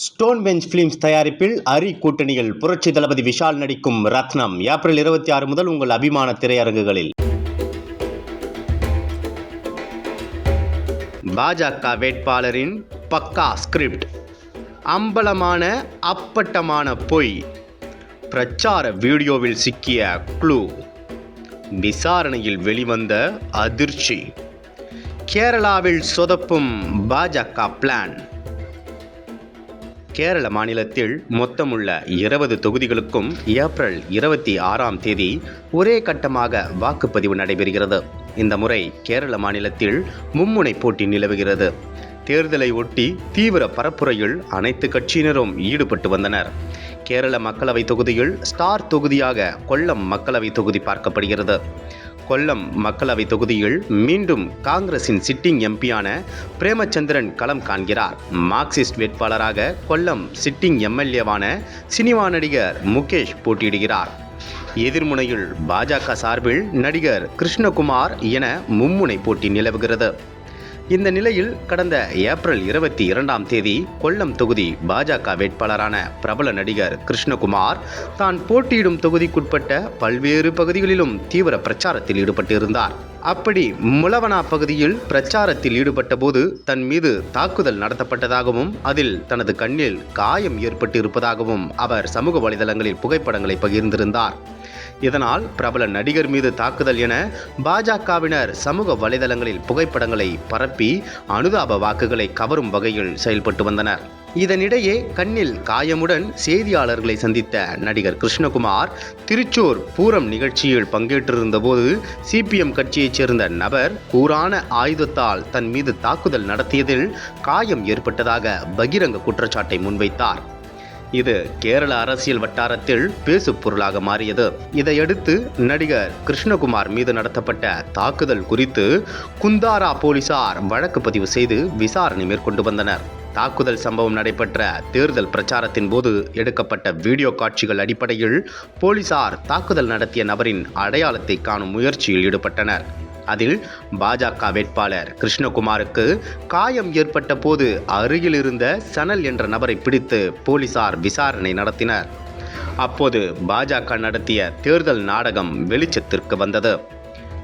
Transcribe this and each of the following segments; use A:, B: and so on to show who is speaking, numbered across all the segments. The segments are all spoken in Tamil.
A: ஸ்டோன் பெஞ்ச் ஃபிலிம்ஸ் தயாரிப்பில் அரி கூட்டணியில் புரட்சி தளபதி விஷால் நடிக்கும் ரத்னம். ஏப்ரல் இருபத்தி ஆறு முதல் உங்கள் அபிமான திரையரங்குகளில். பாஜக வேட்பாளரின் பக்கா ஸ்கிரிப்ட். அம்பலமான அப்பட்டமான பொய். பிரச்சார வீடியோவில் சிக்கிய க்ளூ. விசாரணையில் வெளிவந்த அதிர்ச்சி. கேரளாவில் சொதப்பும் பாஜக பிளான். கேரள மாநிலத்தில் மொத்தமுள்ள இருபது தொகுதிகளுக்கும் ஏப்ரல் இருபத்தி ஆறாம் தேதி ஒரே கட்டமாக வாக்குப்பதிவு நடைபெறுகிறது. இந்த முறை கேரள மாநிலத்தில் மும்முனை போட்டி நிலவுகிறது. தேர்தலை ஒட்டி தீவிர பரப்புரையில் அனைத்து கட்சியினரும் ஈடுபட்டு வந்தனர். கேரள மக்களவை தொகுதியில் ஸ்டார் தொகுதியாக கொல்லம் மக்களவை தொகுதி பார்க்கப்படுகிறது. கொல்லம் மக்களவை தொகுதியில் மீண்டும் காங்கிரசின் சிட்டிங் எம்பியான பிரேமச்சந்திரன் களம் காண்கிறார். மார்க்சிஸ்ட் வேட்பாளராக கொல்லம் சிட்டிங் எம்எல்ஏவான சினிமா நடிகர் முகேஷ் போட்டியிடுகிறார். எதிர்முனையில் பாஜக சார்பில் நடிகர் கிருஷ்ணகுமார் என மும்முனை போட்டி நிலவுகிறது. இந்த நிலையில் கடந்த ஏப்ரல் இருபத்தி இரண்டாம் தேதி கொல்லம் தொகுதி பாஜக வேட்பாளரான பிரபல நடிகர் கிருஷ்ணகுமார் தான் போட்டியிடும் தொகுதிக்குட்பட்ட பல்வேறு பகுதிகளிலும் தீவிர பிரச்சாரத்தில் ஈடுபட்டிருந்தார். அப்படி முலவனா பகுதியில் பிரச்சாரத்தில் ஈடுபட்ட போது தன் மீது தாக்குதல் நடத்தப்பட்டதாகவும் அதில் தனது கண்ணில் காயம் ஏற்பட்டிருப்பதாகவும் அவர் சமூக வலைதளங்களில் புகைப்படங்களை பகிர்ந்திருந்தார். இதனால் பிரபல நடிகர் மீது தாக்குதல் என பாஜகவினர் சமூக வலைதளங்களில் புகைப்படங்களை பரப்பி அனுதாப வாக்குகளை கவரும் வகையில் செயல்பட்டு வந்தனர். இதனிடையே கண்ணில் காயமுடன் செய்தியாளர்களை சந்தித்த நடிகர் கிருஷ்ணகுமார் திருச்சூர் பூரம் நிகழ்ச்சியில் பங்கேற்றிருந்த போது சிபிஎம் கட்சியைச் சேர்ந்த நபர் கூரான ஆயுதத்தால் தன் மீது தாக்குதல் நடத்தியதில் காயம் ஏற்பட்டதாக பகிரங்க குற்றச்சாட்டை முன்வைத்தார். இது கேரள அரசியல் வட்டாரத்தில் பேசு பொருளாக மாறியது. இதையடுத்து நடிகர் கிருஷ்ணகுமார் மீது நடத்தப்பட்ட தாக்குதல் குறித்து குந்தாரா போலீசார் வழக்கு பதிவு செய்து விசாரணை மேற்கொண்டு வந்தனர். தாக்குதல் சம்பவம் நடைபெற்ற தேர்தல் பிரச்சாரத்தின் போது எடுக்கப்பட்ட வீடியோ காட்சிகள் அடிப்படையில் போலீசார் தாக்குதல் நடத்திய நபரின் அடையாளத்தை காணும் முயற்சியில் ஈடுபட்டனர். அதில் பாஜக வேட்பாளர் கிருஷ்ணகுமாருக்கு காயம் ஏற்பட்ட போது அருகில் இருந்த சனல் என்ற நபரை பிடித்து போலீசார் விசாரணை நடத்தினர். அப்போது பாஜக நடத்திய தேர்தல் நாடகம் வெளிச்சத்திற்கு வந்தது.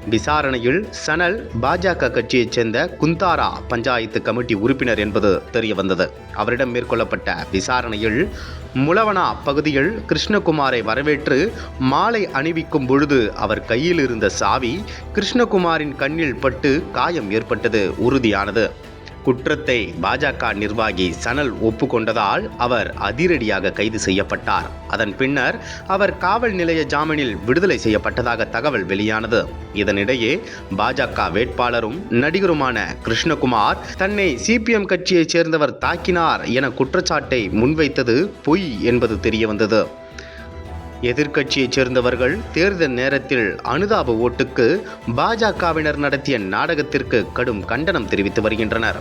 A: விசாரணையில் சனல் பாஜக கட்சியைச் சேர்ந்த குந்தாரா பஞ்சாயத்து கமிட்டி உறுப்பினர் என்பது தெரியவந்தது. அவரிடம் மேற்கொள்ளப்பட்ட விசாரணையில் முலவனா பகுதியில் கிருஷ்ணகுமாரை வரவேற்று மாலை அணிவிக்கும் பொழுது அவர் கையில் இருந்த சாவி கிருஷ்ணகுமாரின் கண்ணில் பட்டு காயம் ஏற்பட்டது. உறுதியானது. குற்றத்தை பாஜக நிர்வாகி சனல் ஒப்புக்கொண்டதால் அவர் அதிரடியாக கைது செய்யப்பட்டார். அதன் பின்னர் அவர் காவல் நிலைய ஜாமீனில் விடுதலை செய்யப்பட்டதாக தகவல் வெளியானது. இதனிடையே பாஜக வேட்பாளரும் நடிகருமான கிருஷ்ணகுமார் தன்னை சிபிஎம் கட்சியைச் சேர்ந்தவர் தாக்கினார் என குற்றச்சாட்டை முன்வைத்தது பொய் என்பது தெரியவந்தது. எதிர்க்கட்சியைச் சேர்ந்தவர்கள் தேர்தல் நேரத்தில் அனுதாப ஓட்டுக்கு பாஜகவினர் நடத்திய நாடகத்திற்கு கடும் கண்டனம் தெரிவித்து வருகின்றனர்.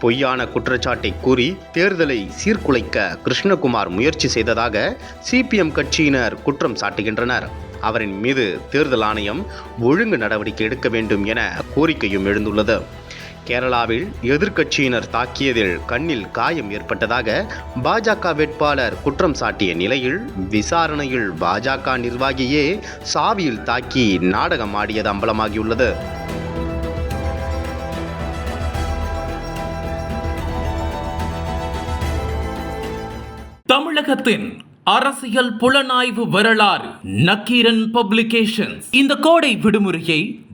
A: பொய்யான குற்றச்சாட்டை கூறி தேர்தலை சீர்குலைக்க கிருஷ்ணகுமார் முயற்சி செய்ததாக சிபிஎம் கட்சியினர் குற்றம் சாட்டுகின்றனர். அவரின் மீது தேர்தல் ஆணையம் ஒழுங்கு நடவடிக்கை எடுக்க வேண்டும் என கோரிக்கையும் எழுந்துள்ளது. கேரளாவில் எதிர்க்கட்சியினர் தாக்கியதில் கண்ணில் காயம் ஏற்பட்டதாக பாஜக வேட்பாளர் குற்றம் சாட்டிய நிலையில் விசாரணையில் பாஜக நிர்வாகியே சாவியில் தாக்கி நாடகம் ஆடியது அம்பலமாகியுள்ளது.
B: தமிழகத்தின் அரசியல் புலனாய்வு வரலாறு நக்கீரன் பப்ளிகேஷன்ஸ். இந்த கோடை விடுமுறையை